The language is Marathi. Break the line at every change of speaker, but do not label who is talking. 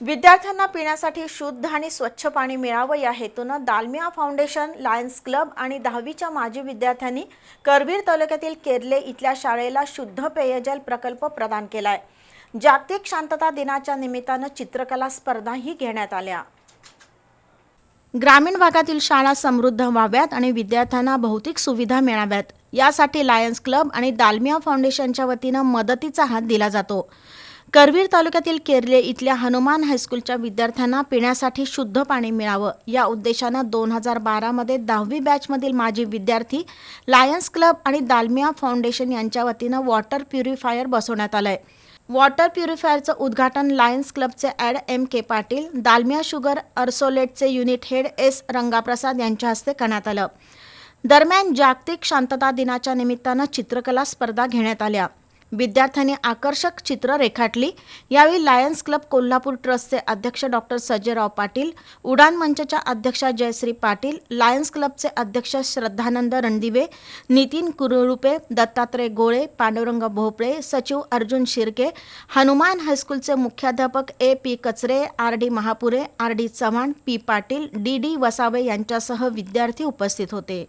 विद्यार्थ्यांना पिण्यासाठी शुद्ध आणि स्वच्छ पाणी मिळावं या हेतूनं दालमिया फाउंडेशन लायन्स क्लब आणि दहावीच्या माजी विद्यार्थ्यांनी करवीर तालुक्यातील केरले इथल्या शाळेला शुद्ध पेयजल प्रकल्प प्रदान केला आहे जागतिक शांतता दिनाच्या निमित्तानं चित्रकला स्पर्धाही घेण्यात आल्या. ग्रामीण भागातील शाळा समृद्ध व्हाव्यात आणि विद्यार्थ्यांना भौतिक सुविधा मिळाव्यात. यासाठी लायन्स क्लब आणि दालमिया फाउंडेशनच्या वतीनं मदतीचा हात दिला जातो. करवीर तालुक्यातील केरले इथल्या हनुमान हायस्कूलच्या विद्यार्थ्यांना पिण्यासाठी शुद्ध पाणी मिळावं. या उद्देशानं दोन हजार बारामध्ये दहावी बॅचमधील माजी विद्यार्थी लायन्स क्लब आणि दालमिया फाउंडेशन यांच्या वतीनं वॉटर प्युरिफायर बसवण्यात आलं आहे वॉटर प्युरिफायरचं उद्घाटन लायन्स क्लबचे add M K Patil Dalmia sugar अर्सोलेटचे unit head S Rangaprasad यांच्या हस्ते करण्यात आलं. दरम्यान जागतिक शांतता दिनाच्या निमित्तानं चित्रकला स्पर्धा घेण्यात आल्या. विद्यार्थ्यांनी आकर्षक चित्र रेखाटली. यावेळी लायन्स क्लब कोल्हापूर ट्रस्टचे अध्यक्ष डॉक्टर सजयराव पाटील उडान मंचच्या अध्यक्षा जयश्री पाटील लायन्स क्लबचे अध्यक्ष श्रद्धानंद रणदिवे नितीन कुरुरुपे दत्तात्रय गोळे पांडुरंग भोपळे सचिव अर्जुन शिर्के हनुमान हायस्कूलचे मुख्याध्यापक A P Kachare R D Mahapure R D Chavan P Patil D D Vasave यांच्यासह विद्यार्थी उपस्थित होते.